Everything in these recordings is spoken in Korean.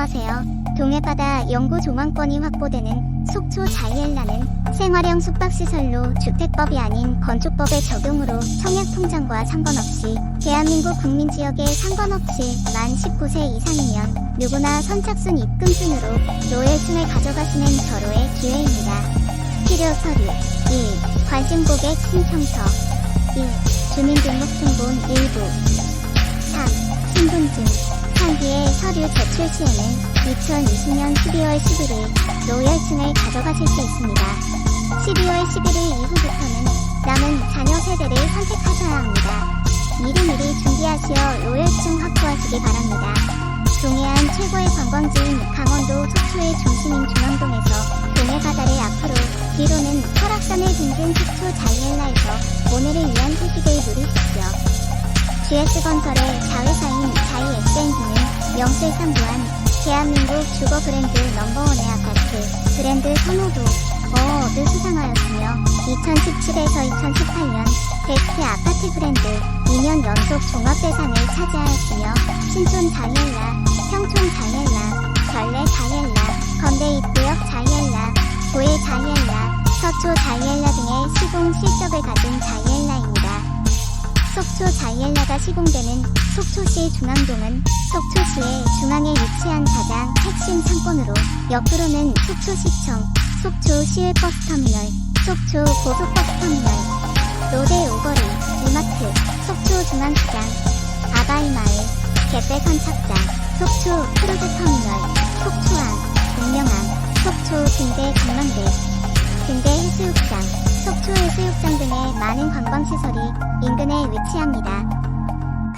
안녕하세요. 동해바다 영구 조망권이 확보되는 속초 자이엘라는 생활형 숙박시설로 주택법이 아닌 건축법의 적용으로 청약통장과 상관없이 대한민국 국민지역에 상관없이 만 19세 이상이면 누구나 선착순 입금순으로 로열층을 가져가시는 결호의 기회입니다. 필요 서류 1. 관심 고객 신청서 1. 주민등록등본 일부 3. 신분증 상기의 서류 제출 시에는 2020년 12월 11일 로열층을 가져가실 수 있습니다. 12월 11일 이후부터는 남은 자녀 세대를 선택하셔야 합니다. 미리미리 준비하시어 로열층 확보하시기 바랍니다. 동해안 최고의 관광지인 강원도 속초의 중심인 중앙동에서 동해 바다를 앞으로 뒤로는 설악산을 둥근 속초 자이엘라에서 오늘을 위한 휴식을 누리십시오. GS건설의 자회사인 자이엑센드는 명실상 부한 대한민국 주거 브랜드 넘버원의 아파트 브랜드 선호도 어워드 수상하였으며 2017에서 2018년 베스트 아파트 브랜드 2년 연속 종합대상을 차지하였으며 신촌 자이엘라, 평촌 자이엘라, 전래 자이엘라, 건대 입구역 자이엘라, 고해 자이엘라, 서초 자이엘라 등의 시공 실적을 가진 자이엘라입니다. 속초 자이엘라가 시공되는 속초시 중앙동은 속초시의 중앙에 위치한 가장 핵심 상권으로 옆으로는 속초시청, 속초시외버스터미널, 속초 고속버스터미널, 롯데 오거리, 이마트, 속초 중앙시장, 아바이마을, 갯배선착장, 속초 크루즈터미널, 속초항, 동명항, 속초 등대 관광대, 등대 해수욕장, 속초 해수욕장 등의 많은 관광시설이 인근에 위치합니다.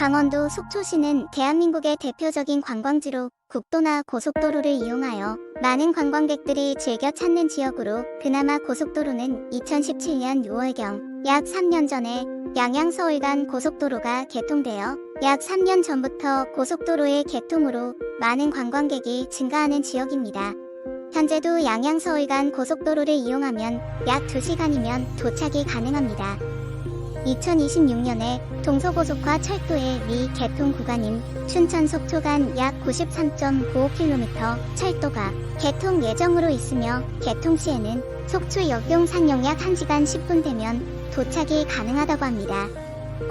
강원도 속초시는 대한민국의 대표적인 관광지로 국도나 고속도로를 이용하여 많은 관광객들이 즐겨 찾는 지역으로 그나마 고속도로는 2017년 6월경 약 3년 전에 양양-서울 간 고속도로가 개통되어 약 3년 전부터 고속도로의 개통으로 많은 관광객이 증가하는 지역입니다. 현재도 양양-서울 간 고속도로를 이용하면 약 2시간이면 도착이 가능합니다. 2026년에 동서고속화 철도의 미 개통 구간인 춘천 속초 간 약 93.95km 철도가 개통 예정으로 있으며 개통 시에는 속초 역용 상용 약 1시간 10분 되면 도착이 가능하다고 합니다.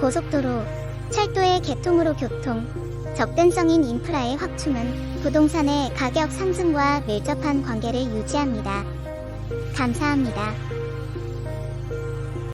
고속도로, 철도의 개통으로 교통, 접근성인 인프라의 확충은 부동산의 가격 상승과 밀접한 관계를 유지합니다. 감사합니다.